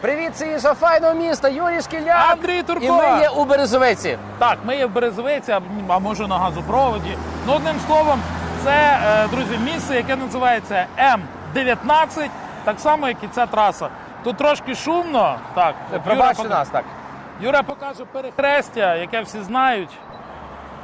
Привіт, це Іша файного міста, Юрій Шкіляк. Андрій Турко. І ми є у Березовиці. Так, ми є в Березовиці, а, а може на газопроводі. Ну, одним словом, це, е, друзі, місце, яке називається М19, так само, як і ця траса. Тут трошки шумно. Так, от Пробачте пока- нас, так. Юра покаже перехрестя, яке всі знають.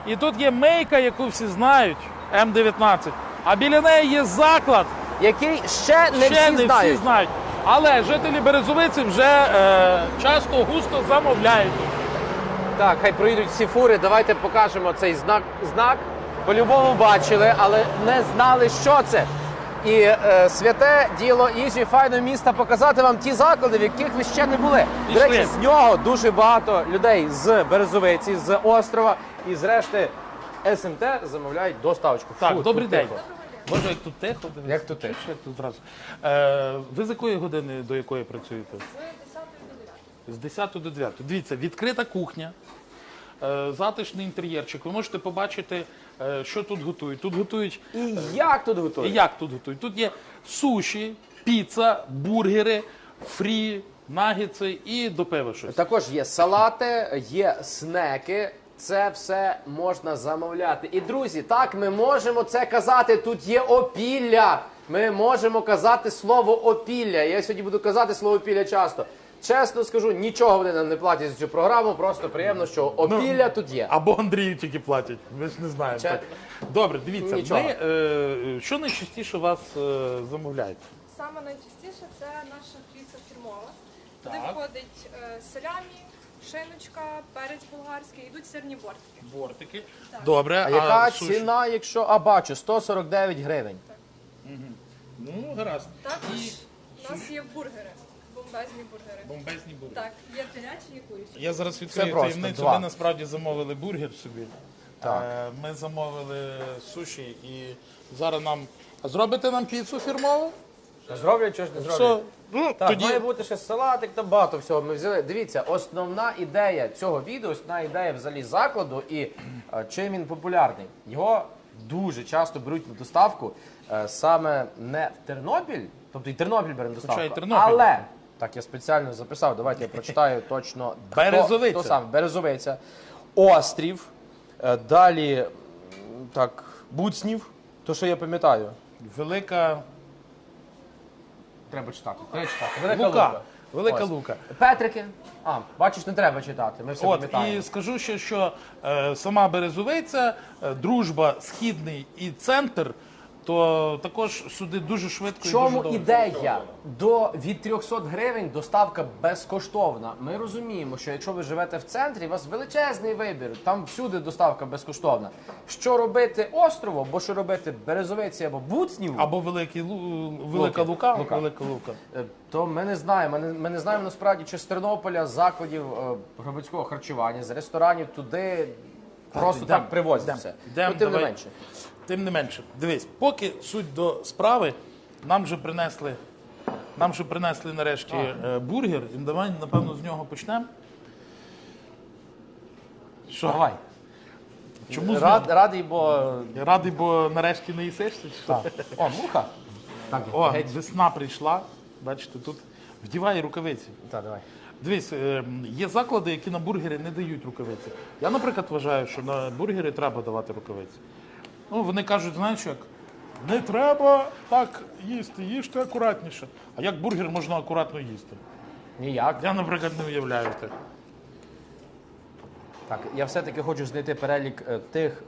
І тут є мейка, яку всі знають, М19. А біля неї є заклад, Який ще не ще всі не знають. всі знають. Але жителі Березовиці вже е, часто густо замовляють. Так, хай проїдуть всі фури. Давайте покажемо цей знак. Знак по-любому бачили, але не знали, що це. І е, святе діло їжі файного міста показати вам ті заклади, в яких ви ще не були. До Пішли. речі, з нього дуже багато людей з Березовиці, з острова і зрешти СМТ замовляють доставочку. Так, Фу, добрий тут день. тихо. Може, як тут тихо? дивись? Як тут тихо? Чуєш, Як тут зразу. Е, ви з якої години до якої працюєте? З 10 до 9. Дивіться, відкрита кухня, е, затишний інтер'єрчик. Ви можете побачити, е, що тут готують. Тут готують І як тут і готують? як тут готують. Тут є суші, піца, бургери, фрі, нагетси і до пива щось. Також є салати, є снеки. Це все можна замовляти. І друзі, так ми можемо це казати. Тут є опілля. Ми можемо казати слово опілля. Я сьогодні буду казати слово опілля часто. Чесно скажу, нічого вони нам не платять за цю програму. Просто приємно, що опілля тут є. Або Андрію тільки платять. Ми ж не знаємо. Так. Добре, дивіться, Нічого. ми, е, що найчастіше вас е, замовляють? Саме найчастіше це наша піца фірмова. Туди Так. входить е, салямі, шиночка, перець болгарський, йдуть сирні бортики. Бортики. Добре, А яка суші? ціна, якщо а бачу, 149 гривень. Ну, гаразд. Також І у нас є бургери, бомбезні бургери. бомбезні бургери. Так, є телячі і курячі. Я зараз відкрию просто таємницю. два. Ми насправді замовили бургер собі. Так. Е, Ми замовили суші і зараз нам. А зробите нам піцу фірмову? Зроблять, чого ж не зроблять? Все. Ну, Так, тоді має бути ще салатик та багато всього. Ми взяли. Дивіться, основна ідея цього відео, основна ідея взагалі закладу і е, чим він популярний. Його дуже часто беруть на доставку е, саме не в Тернопіль, тобто і Тернопіль бере на доставку, Хоча і Тернопіль. але так я спеціально записав. Давайте я прочитаю точно. хто- Березовиця. Хто саме Березовиця, Острів, е, далі м, так, Буцнів, то що я пам'ятаю. велика Треба читати. Треба читати. Велика лука. лука. Велика Ось. лука. Петрики. А, бачиш, не треба читати. Ми все От пам'ятаємо. і скажу ще, що е, сама Березовиця, е, дружба, східний і центр, то також сюди дуже швидко В і чому дуже добре. ідея? До від 300 гривень доставка безкоштовна. Ми розуміємо, що якщо ви живете в центрі, у вас величезний вибір. Там всюди доставка безкоштовна. Що робити острову, або що робити березовиці або буцнів, Або великий лу- велика Луки. лука, Лука. велика лука. е, то ми не знаємо. Ми не, ми не знаємо насправді, чи з Тернополя, з закладів е, громадського харчування, з ресторанів туди просто так привозять все. йдем, ну, тим не давай. менше. Тим не менше, дивись, поки суть до справи, нам вже принесли, нам вже принесли нарешті е, бургер, і давай, напевно, з нього почнемо. Що? Давай. Чому з Рад, нього? радий, бо Я радий, бо нарешті не їсишся. чи що? Так. О, муха. Так, О, геть. весна прийшла. Бачите, тут вдівай рукавиці. Так, давай. Дивись, е, є заклади, які на бургери не дають рукавиці. Я, наприклад, вважаю, що на бургери треба давати рукавиці. Ну, вони кажуть, знаєш як, не треба так їсти, їжте акуратніше. А як бургер можна акуратно їсти? Ніяк. Я, наприклад, не уявляю те. Так, я все-таки хочу знайти перелік е, тих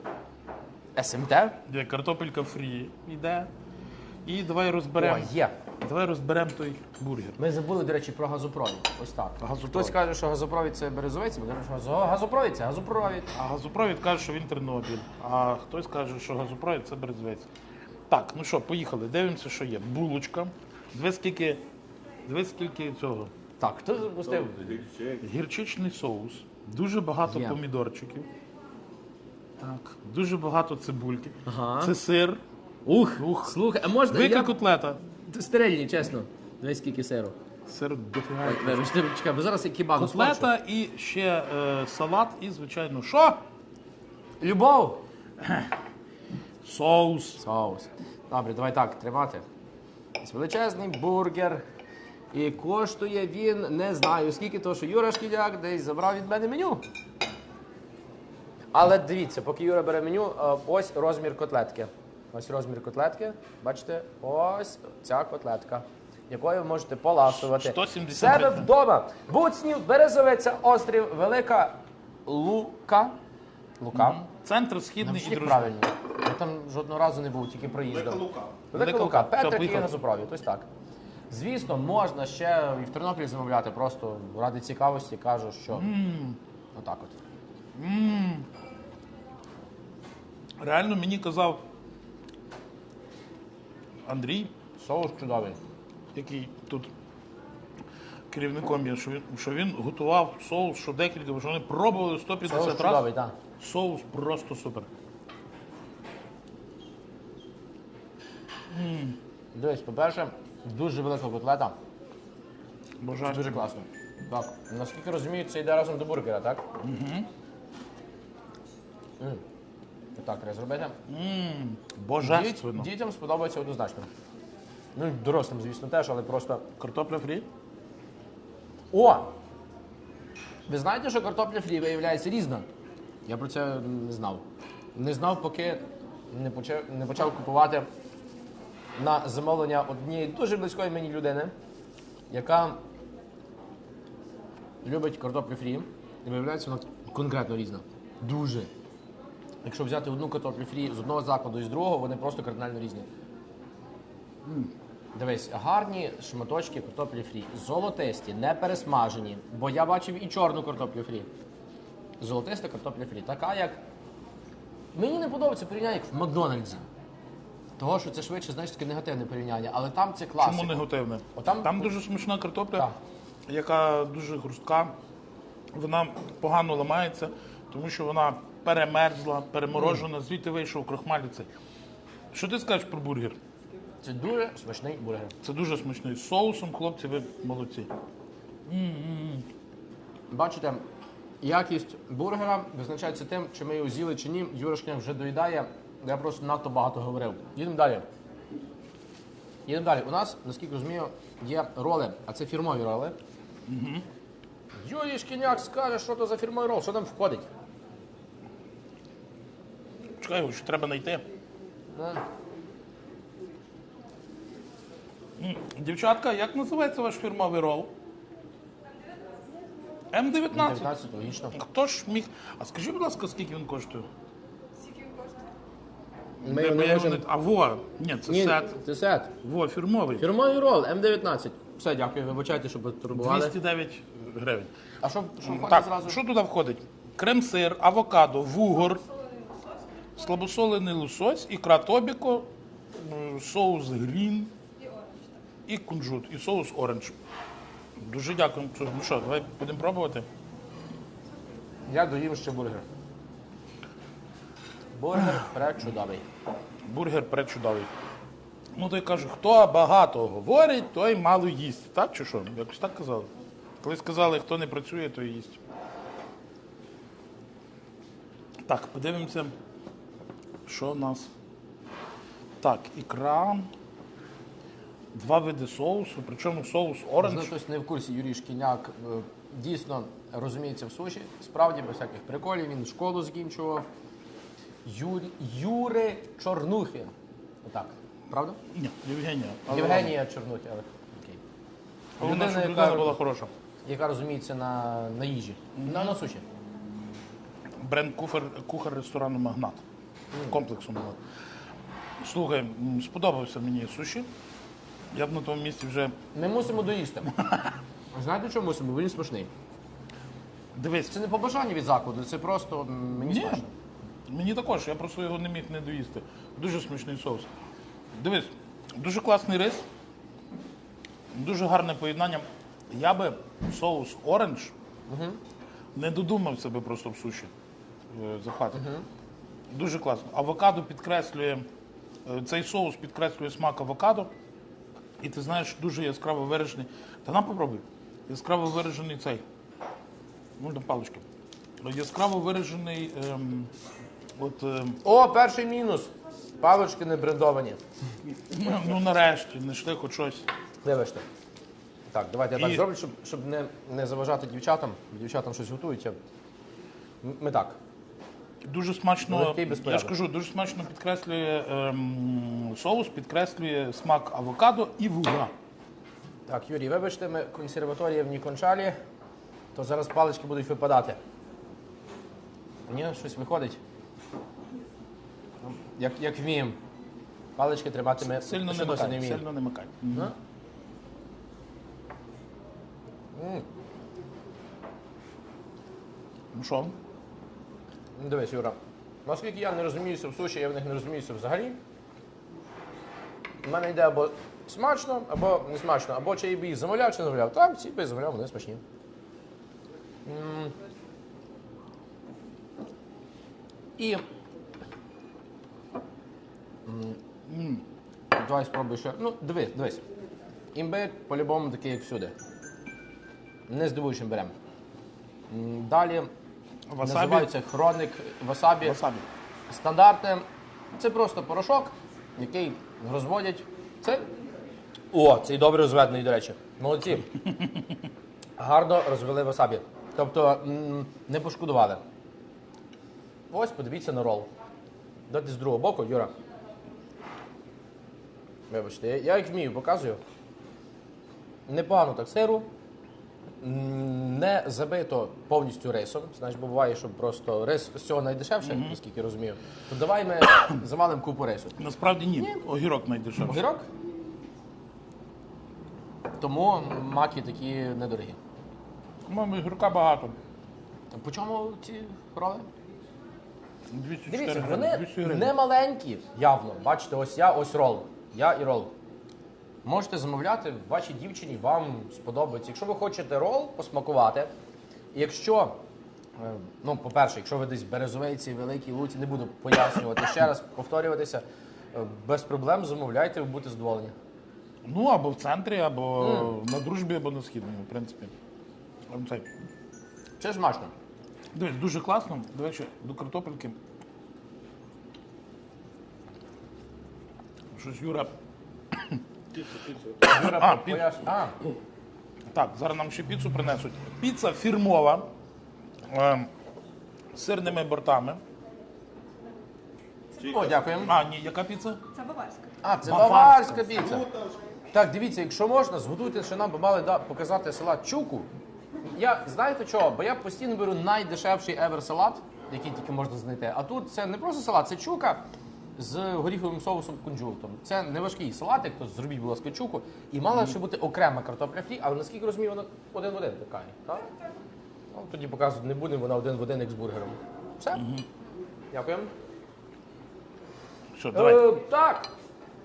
СМТ. Де картопелька фрі йде. І давай О, розберемо. є. Давай розберемо той бургер. Ми забули, до речі, про газопровід. Ось так. Газопровід. Хтось каже, що газопровід це березовець, ми кажемо, що газо- газопровід це газопровід. А газопровід каже, що він Тернопіль, а хтось каже, що газопровід це Березвець. Так, ну що, поїхали, дивимося, що є. Булочка. Диви скільки, диви скільки цього. Так, хто запустив? Гірчичний соус, дуже багато Є. помідорчиків. Так, дуже багато цибульки. Ага. Це сир. Ух, Ух. слухай, а можна Вики котлета. Стерильні, чесно. Дивись, скільки сиру. Сир дофіга. Ой, чекай, бо зараз я сплачу. Котлета і ще е, салат, і, звичайно, що? Любов! Соус. Соус. Добре, давай так, тримати. Ось Величезний бургер. І коштує він не знаю скільки, тому що Юра Шкіляк десь забрав від мене меню. Але дивіться, поки Юра бере меню, е, ось розмір котлетки. Ось розмір котлетки. Бачите, ось ця котлетка, якою ви можете поласувати. 170 себе гривень. вдома. Буцнів, Березовиця, острів, Велика Лука. Лука. Центр східний і дружний. правильно. Я там жодного разу не був, тільки проїздом. Велика Лука. Велика Велика Лука. Лука. Все, Петрик і поїхали. газопровід. Ось так. Звісно, можна ще і в Тернопіль замовляти, просто ради цікавості кажу, що отак от. Реально мені казав Андрій, Соус чудовий. який тут керівником є, що він, що він готував соус, що декілька, що вони пробували 150 Соус разів. чудовий, так. Соус просто супер. Дивись, по-перше, дуже велика котлета. Бажаю. Дуже класно. Так. Наскільки розумію, це йде разом до бургера, так? Угу. Так, треба зробити. М, Діт- дітям сподобається однозначно. Ну, і дорослим, звісно, теж, але просто. Картопля фрі? О! Ви знаєте, що картопля фрі виявляється різна? Я про це не знав. Не знав, поки не почав, не почав купувати на замовлення однієї дуже близької мені людини, яка любить картоплю фрі. І виявляється, вона конкретно різна. Дуже. Якщо взяти одну картоплю фрі з одного закладу і з другого, вони просто кардинально різні. Дивись, гарні шматочки картоплі фрі. Золотисті, не пересмажені. Бо я бачив і чорну картоплю фрі. Золотиста картопля фрі. Така, як. Мені не подобається порівняння як в Макдональдсі. Того, що це швидше, знаєш, таке негативне порівняння, але там це класика. Чому негативне? Отам- Там дуже смачна картопля, Так. яка дуже хрустка. Вона погано ламається, тому що вона перемерзла, переморожена, звідти вийшов крохмаль. і цей. Що ти скажеш про бургер? Це дуже смачний бургер. Це дуже смачний. З соусом, хлопці, ви молодці. Бачите, якість бургера визначається тим, чи ми його з'їли чи ні. Юра вже доїдає. Я просто надто багато говорив. Їдемо далі. Їдемо далі. У нас, наскільки розумію, є роли, а це фірмові роли. Угу. Юрій Шкіняк скаже, що то за фірмовий рол, що там входить. Чекай, його ще треба знайти. Дівчатка, як називається ваш фірмовий рол? М19. 19, логічно. Хто ж міг. А скажи, будь ласка, скільки він коштує? Скільки він коштує? Ми його не ми можемо... А во, ні, це Ні, сет. це сет. Во, фірмовий. Фірмовий рол М19. Все, дякую, вибачайте, що турбували. 209 гривень. А що, що входить Так, зразу? що туди входить? Крем-сир, авокадо, вугор, слабосолений лосось, ікра тобіко, соус грін і кунжут, і соус оранж. Дуже дякую. Ну що, давай будемо пробувати. Я доїм ще бургер. Бургер пречудовий. Бургер пречудовий. Ну, то я кажу, хто багато говорить, той мало їсть. Так чи що? Якось так казали. Коли сказали, хто не працює, той їсть. Так, подивимося, що в нас. Так, ікра. Два види соусу, причому соус Можливо, оранж. хтось не в курсі Юрій Шкіняк е, дійсно розуміється в суші. Справді, без всяких приколів, він школу закінчував. Юрі... Юри Чорнухи. Отак. Правда? Ні, Євгенія. але Євгенія Чорнухи, але окей. Головне, Людина, щоб яка- людина була хороша. Яка розуміється на, на їжі. На, на суші. Бренд кухар, кухар ресторану Магнат. Комплексу Магнат. Слухай, м, сподобався мені суші. Я б на тому місці вже. Ми мусимо доїсти. Знаєте, чому мусимо? Бо він смачний. Дивись, Це не побажання від закладу, це просто м, мені Ні. смачно. мені також, я просто його не міг не доїсти. Дуже смачний соус. Дивись, дуже класний рис, дуже гарне поєднання. Я би соус оранж не додумався би просто в суші е, захватити. Дуже класно. Авокадо підкреслює, е, цей соус підкреслює смак авокадо. І ти знаєш, дуже яскраво виражений. Та на попробуй. Яскраво виражений цей. Можна палички. Яскраво виражений. Ем, от, ем, О, перший мінус. Палочки не брендовані. ну нарешті, знайшли хоч щось. Вибачте. Так, давайте я так І- зроблю, щоб, щоб не, не заважати дівчатам. Дівчатам щось готують. Ми так. Дуже смачно, я ж кажу, дуже смачно підкреслює ем, соус, підкреслює смак авокадо і вугра. Так, Юрій, вибачте, ми консерваторія в Нікончалі, то зараз палички будуть випадати. Ні, щось виходить. Ну, Як, як вміємо. Палички тримати ми Сильно не вміємо. сильно не макай. Ну? Ну що? Ну, Дивись, Юра. Наскільки я не розуміюся в суші, я в них не розуміюся взагалі. У мене йде або смачно, або не смачно, або чи їх замовляв, чи не замовляв. Так, ці би замовляв, вони смачні. І. Давай спробуй ще. Ну, дивись, дивись. Імбир по-любому такий, як всюди. Не здивуєш імбирем. Далі Васабі. називається хроник васабі. Васабі. Стандартне. Це просто порошок, який розводять. Це. О, цей добре розведений, до речі. Молодці. Гарно розвели васабі. Тобто м, не пошкодували. Ось, подивіться на рол. Дайте з другого боку, Юра. Вибачте, я, я їх вмію, показую. Непогано так сиру. Не забито повністю рисом. Знаєш, бо буває, що просто рис з цього найдешевше, наскільки розумію. То давай ми завалимо купу рису. Насправді ні. Огірок найдешевший. Огірок? Тому маки такі недорогі. По-моєму, огірка багато. По чому ці роли? 204 Дивіться, вони 200 гривень. не маленькі, явно. Бачите, ось я, ось рол. Я і рол. Можете замовляти вашій дівчині, вам сподобається. Якщо ви хочете рол посмакувати, і якщо, е, ну, по-перше, якщо ви десь березовейці, великій луці, не буду пояснювати ще раз, повторюватися, е, без проблем замовляйте, ви будете задоволені. Ну, або в центрі, або на дружбі, або на східному, в принципі. Це ж смачно. Дивись, дуже класно. До речі, до картопельки. Щось Юра. А, по- а, Так, зараз нам ще піцу принесуть. Піца фірмова ем, з сирними бортами. О, дякуємо. А, ні, яка піца? Це баварська. А, це Баварська. баварська піца. Так, дивіться, якщо можна, зготуйте, що нам би мали да, показати салат чуку. Я знаєте чого? Бо я постійно беру найдешевший ever салат, який тільки можна знайти. А тут це не просто салат, це чука з горіховим соусом кунжутом. Це не важкий салатик, то зробіть, будь ласка, чуку. І мала ще бути окрема картопля фрі, але наскільки розумію, вона один в один така. Так? Ну, тоді показувати не будемо, вона один в один, як з бургером. Все? Дякуємо. Все, давай. Е, так,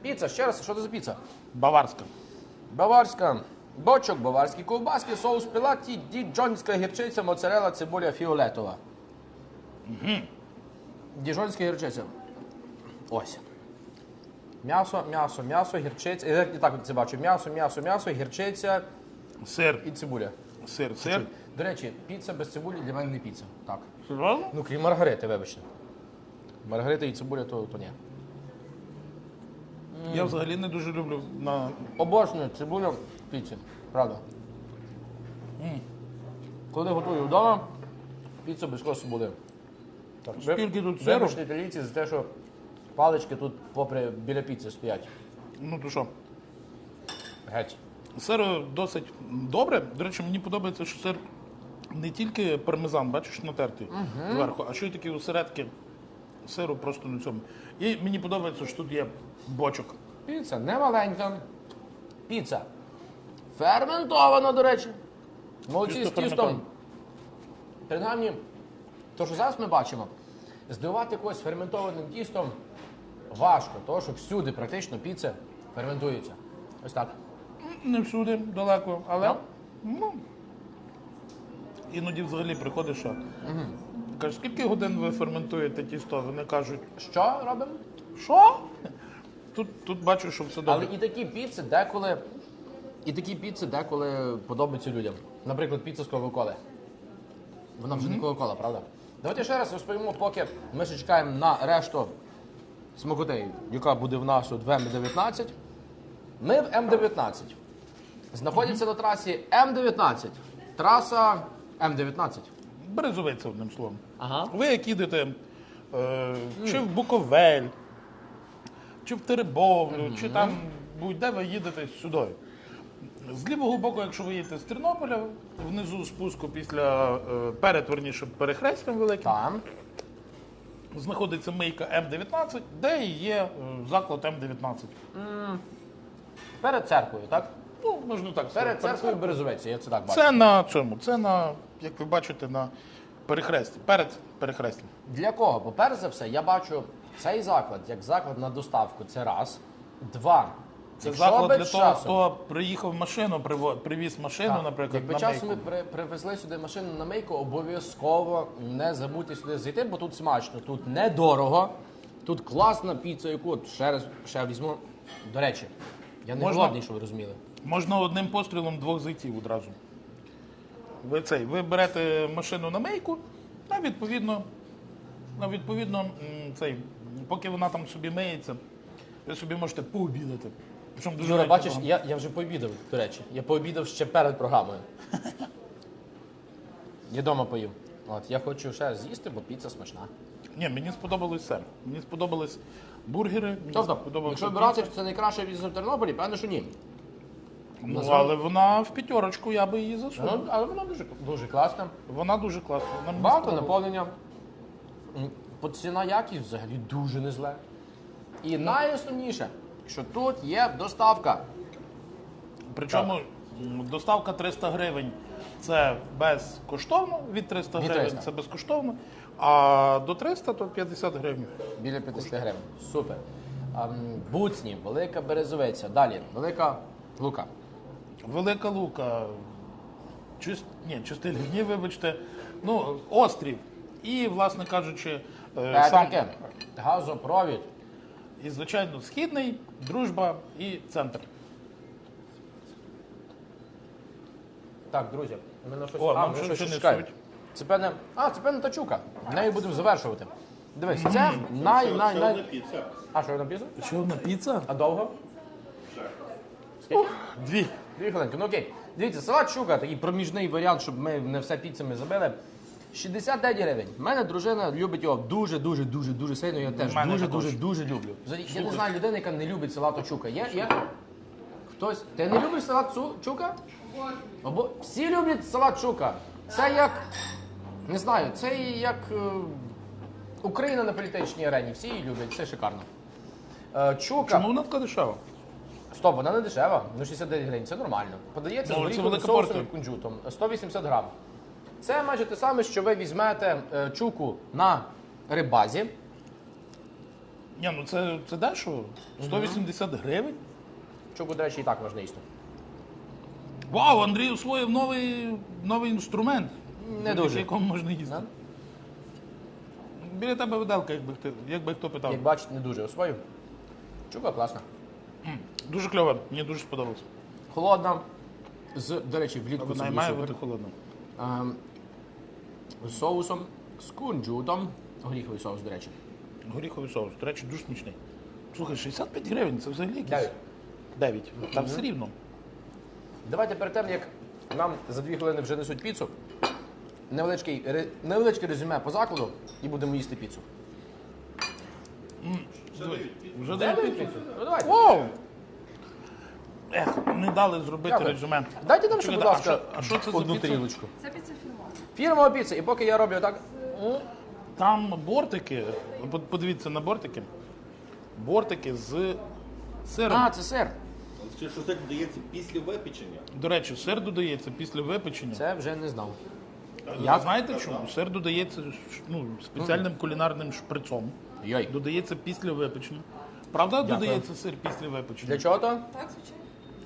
піца, ще раз, що це за піца? Баварська. Баварська. Бочок, баварські ковбаски, соус пілаті, діджонська гірчиця, моцарела, цибуля фіолетова. Діжонська гірчиця. Ось. М'ясо, м'ясо, м'ясо, гірчиця. Я і так це бачу. М'ясо, м'ясо, м'ясо, гірчиця Сир. і цибуля. Сир, сир. До речі, піца без цибулі для мене не піца. Так. Серйозно? Ну, крім маргарити, вибачте. Маргарита і цибуля, то, то ні. Я взагалі не дуже люблю на. Обожнюю цибулю в піці. Правда. Коли готую вдома, піца без косу буде. Так, ви- Скільки тут сиру? Вибачте італійці за те, що палички тут попри біля піци стоять. Ну то що? Геть. Сир досить добре. До речі, мені подобається, що сир не тільки пармезан, бачиш, натертий зверху, а ще й такі осередки сиру просто на цьому. І мені подобається, що тут є бочок. Піца не маленька. Піца. Ферментована, до речі. Молодці з тістом. Принаймні, то, що зараз ми бачимо, здивувати когось ферментованим тістом важко, тому що всюди практично піца ферментується. Ось так. Не всюди, далеко, але Ну? ну, іноді взагалі приходиш. що Кажеш, скільки годин ви ферментуєте тісто? Вони кажуть, Що робимо? що? Тут, тут бачу, що все Але добре. і такі піци деколи. І такі піци деколи подобаються людям. Наприклад, піца з Кока-Коли. Вона вже не Кока-Кола, правда? Давайте ще раз розповімо, поки ми ще чекаємо на решту смакотей, яка буде в нас от в М19. Ми в М19. знаходяться на трасі М19. Траса М19. Березовиця, одним словом. Ага. Ви як їдете е, чи в Буковель, чи в Теребовлю, чи там будь-де ви їдете сюди. З лівого боку, якщо ви їдете з Тернополя, внизу спуску після е, перед верніше перехрестям великим, Там. Знаходиться мийка М19, де і є е, заклад М19. Перед церквою, так? Ну, можна так сказати. Перед церквою Березовець, я це так бачу. Це на цьому, це на, як ви бачите, на перехресті. Перед перехрестям. Для кого? Бо перш за все, я бачу цей заклад як заклад на доставку. Це раз. Два. Це Якщо заклад для того, часом- хто приїхав машину, приво- привіз машину, Так. наприклад, Якби на часом ми мийку. при, привезли сюди машину на мийку, обов'язково не забудьте сюди зайти, бо тут смачно, тут недорого, тут класна піца, яку от ще раз ще візьму. До речі, я не Можна? голодний, що ви розуміли. Можна одним пострілом двох зайців одразу. Ви цей, ви берете машину на мийку, а відповідно, а відповідно м, цей, поки вона там собі миється, ви собі можете пообідати. Причому дуже Юра, бачиш, я, я вже пообідав, до речі. Я пообідав ще перед програмою. Я вдома поїв. От, я хочу ще з'їсти, бо піца смачна. Ні, мені сподобалось все. Мені сподобались бургери, мені Тобто, сподобалося якщо брати, що це найкраще піца в Тернополі, певно, що ні. Ну, але вона в п'ятерочку, я би її засунув. Ну, але вона дуже, дуже класна. Вона дуже класна. Вона мені Багато сподобалась. наповнення. М, по Ціна якість взагалі дуже не зле. І найосновніше, що тут є доставка. Причому доставка 300 гривень це безкоштовно, від 300 Від гривень 300. це безкоштовно, а до 300 то 50 гривень. Біля 50 гривень. Супер. Буцні, велика березовиця. Далі, велика лука. Велика лука, чист... ні, чистилівні, вибачте, ну, острів. І, власне кажучи, е, сам, Петрики, газопровід. І, звичайно, східний, дружба і центр. Так, друзі, ми на щось, О, а, нам ми щось щось ще несуть. Це певне. А, це певне тачука. Нею будемо завершувати. Дивись, це най, най, най... піца. А що написано? Ще одна піца? А довго? Дві. Дві хвилинки. Ну окей. Дивіться, салат щука, такий проміжний варіант, щоб ми не все піцами забили. 69 гривень. У мене дружина любить його дуже, дуже, дуже, дуже сильно. Я теж мене дуже, також. дуже, дуже люблю. Взагалі, Я не знаю людини, яка не любить салат очука. Є? Є? Хтось? Ти не любиш салат цу- чука? Або всі люблять салат чука. Це як. Не знаю, це як е, Україна на політичній арені. Всі її люблять, це шикарно. Е, Чука. Чому вона така дешева? Стоп, вона не дешева. Ну 69 гривень, це нормально. Подається Ну, з це горіховим соусом порція. і кунжутом. 180 грам. Це майже те саме, що ви візьмете е, чуку на рибазі. Ні, ну це, це дешево. 180 гривень. Чуку, до речі, і так можна їсти. Вау, Андрій освоїв новий, новий інструмент. Не завдяки дуже. якому можна їсти. Да? Біля тебе виделка, якби, якби хто питав. Як бачите, не дуже освою. Чука класна. Дуже кльово, мені дуже сподобалось. Холодна. З, до речі, влітку це Вона і буде має супер. бути холодна. Ем, з соусом, з кунжутом. Горіховий соус, до речі. Горіховий соус, до речі, дуже смачний. Слухай, 65 гривень, це взагалі якісь. Дев'ять. 9. Там все рівно. Давайте перед тим, як нам за дві хвилини вже несуть піцу, невеличкий, ре- невеличке резюме по закладу і будемо їсти піцу. Вже дають піцу? Ну давайте. Вау! Ех, не дали зробити Дякую. резюме. Дайте нам ще, будь Чекайте, ласка, а що- а що це за одну піца? тарілочку. Це піца фірмова. Фірмова піца. І поки я роблю так. Там бортики, под- подивіться на бортики. Бортики з сиром. А, це сир. Ще що це додається після випічення. До речі, сир додається після випечення. Це вже не знав. Як? Знаєте чому? Сир додається ну, спеціальним кулінарним шприцом. Йой. Додається після випечення. Правда, Дякую. додається сир після випечення? Для чого то? Так, звичайно.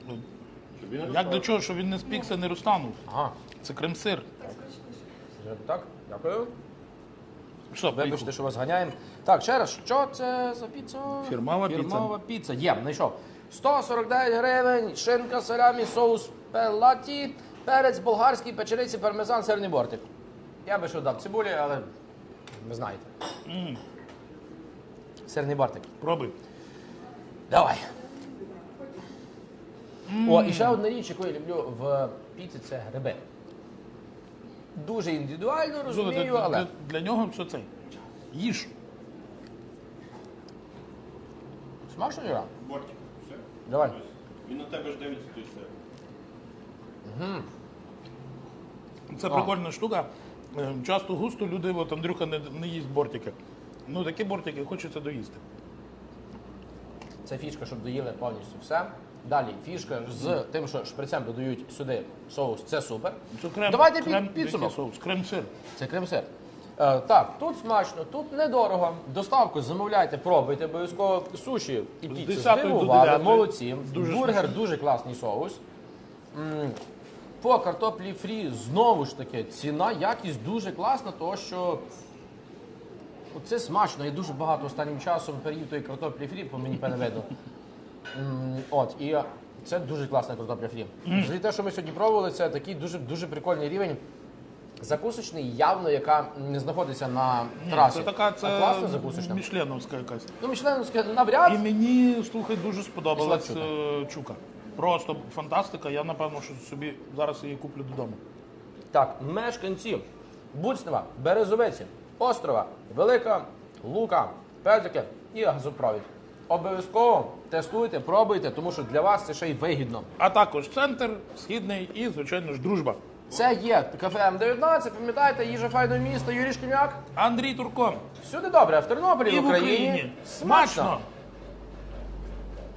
Щоб він Як для чого? Щоб він не спікся, не розтанув. Ага. Це крем-сир. Так, дякую. Що, Вибачте, що вас ганяємо. Так, ще раз, що це за піца? Фірмова піца. Фірмова піца. Є, знайшов. 149 гривень, шинка, салямі, соус пелаті, перець болгарський, печериці, пармезан, сирний бортик. Я би ще дав цибулі, але ви знаєте. Сирний бортик. Пробуй. Давай. О, і ще одна річ, яку я люблю в піці, це гриби. Дуже індивідуально Слухай, розумію, для, але для, для нього все це. Їж. смачно Юра? Бортик. Все. Давай. Він на тебе ж дивиться, то й все. Це прикольна штука. Е, Часто густо люди, от Андрюха не, не їсть бортики. Ну такі бортики хочеться доїсти. Це фішка, щоб доїли повністю все. Далі фішка з тим, що шприцем додають сюди соус, це супер. Це крем, Давайте під- крем, підсумок. який соус, крем-сир. Це крем-сир. Е, так, тут смачно, тут недорого. Доставку замовляйте, пробуйте обов'язково суші і піцу 10 до здивували, 9. молодці. Дуже Бургер дуже класний соус. М, По картоплі фрі знову ж таки ціна, якість дуже класна, тому що ну, це смачно. Я дуже багато останнім часом переїв тої картоплі фрі, по мені певне видно. М, От, і це дуже класна картопля фрі. Взагалі те, що ми сьогодні пробували, це такий дуже, дуже прикольний рівень. Закусочний, явно, яка не знаходиться на трасі. Це така А це класна закусочна. мішленовська якась. Ну, Мішленовське навряд. І мені, слухай, дуже сподобалась Сладчука. е, чука. Просто фантастика. Я напевно, що собі зараз її куплю додому. Так, мешканці Буцнева, Березовиці, Острова, Велика, Лука, Петрики і газопровід. Обов'язково тестуйте, пробуйте, тому що для вас це ще й вигідно. А також центр, східний і, звичайно ж, дружба. Це є кафе М19, пам'ятаєте, їжа файного місто, Юрій Шкін'як? Андрій Турко. Всюди добре, а в Тернополі, І в. Україні. Смачно!